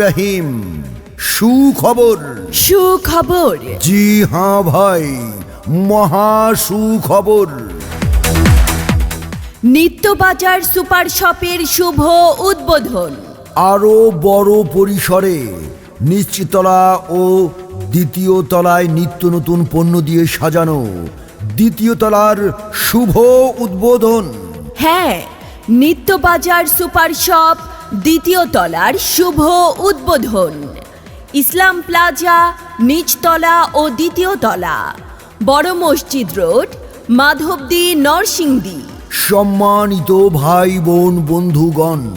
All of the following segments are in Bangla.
রহিম সুখবর। সুখবর। জি হ্যাঁ ভাই মহা সুখবর নিত্যবাজার সুপার শপের শুভ উদ্বোধন। আরও বড় পরিসরে নিশ্চিতলা ও দ্বিতীয় তলায় নিত্য নতুন পণ্য দিয়ে সাজানো দ্বিতীয় তলার শুভ উদ্বোধন। হ্যাঁ নিত্যবাজার সুপার শপ দ্বিতীয় তলার শুভ উদ্বোধন। ইসলাম প্লাজা নিচতলা ও দ্বিতীয় তলা। বড় মসজিদ রোড মাধবদী নরসিংদী। সম্মানিত ভাই বোন বন্ধুগণ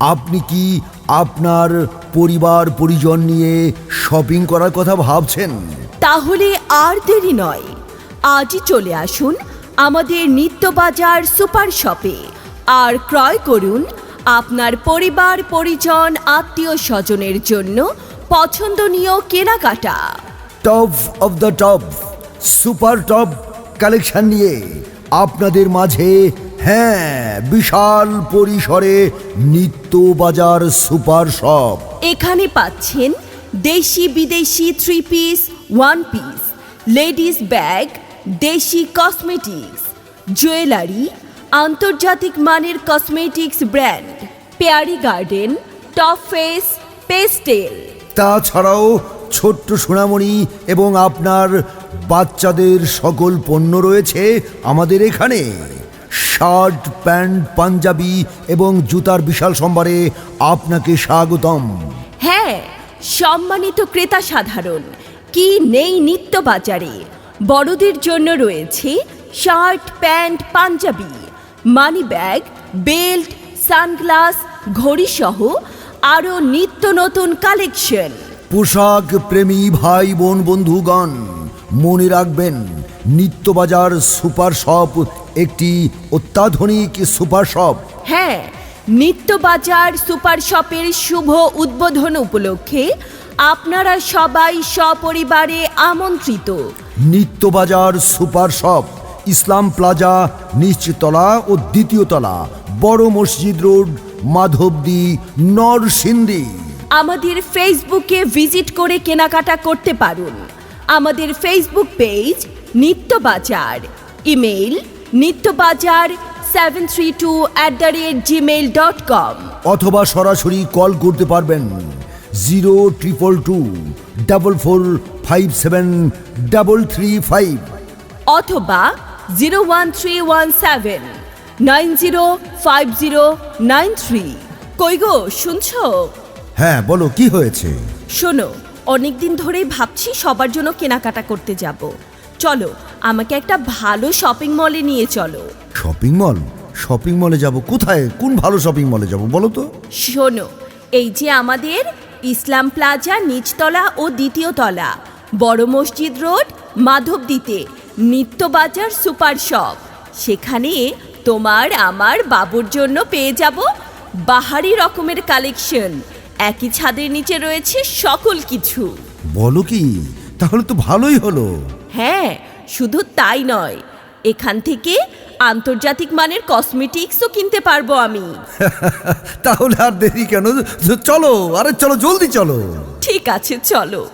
আপনি কি আপনার পরিবার পরিজন নিয়ে শপিং করার কথা ভাবছেন? তাহলে আর দেরি নয়। আজই চলে আসুন আমাদের নিত্যবাজার সুপার শপে। আর ক্রয় করুন আপনার পরিবার পরিজন আত্মীয় স্বজনের জন্য পছন্দনীয় কেনাকাটা। Top of the top super top collection নিয়ে আপনাদের মাঝে হ্যাঁ বিশাল পরিসরে নিত্য বাজার সুপার শপ এখানে পাচ্ছেন দেশি বিদেশি three piece one piece ladies bag দেশি কসমেটিক্স জুয়েলারি আন্তর্জাতিক মানের cosmetics brand Pyari garden top face pastel তাছাড়াও ছোট্ট সোনামণি এবং আপনার বাচ্চাদের সকল পণ্য রয়েছে আমাদের এখানে। শার্ট প্যান্ট পাঞ্জাবি এবং জুতার বিশাল সম্ভারে আপনাকে স্বাগতম। হ্যাঁ সম্মানিত ক্রেতা সাধারণ কি নেই নিত্য বাজারে? বড়দের জন্য রয়েছে shirt pant Punjabi. Money bag belt sunglass ঘড়ি সহ আরও নিত্য নতুন কালেকশন। পোশাক প্রেমী ভাই বোন বন্ধুগণ মনে রাখবেন নিত্যবাজার সুপার শপ একটি অত্যাধুনিক সুপার শপ। হ্যাঁ নিত্যবাজার সুপার শপের শুভ উদ্বোধন উপলক্ষে আপনারা সবাই সপরিবারে আমন্ত্রিত। Nityabazar super shop Islam plaza নিচতলা ও দ্বিতীয় তলা বড় মসজিদ রোড মাধবদী নরসিংদী আমাদের ফেসবুকে ভিজিট করে কেনাকাটা করতে পারুন। আমাদের Facebook page Nityabazar. Email Nityabazar seven three two at the rate gmail dot com অথবা সরাসরি কল করতে পারবেন zero triple two double four five seven double three five অথবা zero one three one seven nine zero five zero nine three. কই গো শুনছো? হ্যাঁ বলো কি হয়েছে? শোনো অনেকদিন ধরেই ভাবছি সবার জন্য কেনাকাটা করতে যাব। চলো আমাকে একটা ভালো শপিং মলে নিয়ে চলো। শপিং মল শপিং মলে যাব কোথায়? কোন ভালো শপিং মলে যাব বলো তো? শোনো এই যে আমাদের ইসলাম প্লাজা নিচতলা ও দ্বিতীয় তলা বড় মসজিদ রোড মাধবদীতে। Nityabazar super shop. সেখানে তোমার আমার বাবুর জন্য পেয়ে যাব বাহারি রকমের কালেকশন। একই ছাদের নিচে রয়েছে সকল কিছু। বলো কি? তাহলে তো ভালোই হলো। হ্যাঁ শুধু তাই নয়। এখান থেকে আন্তর্জাতিক মানের কসমেটিক্সও কিনতে পারব আমি। তাহলে আর দেরি কেন? চলো আরে চলো জলদি চলো। ঠিক আছে চলো।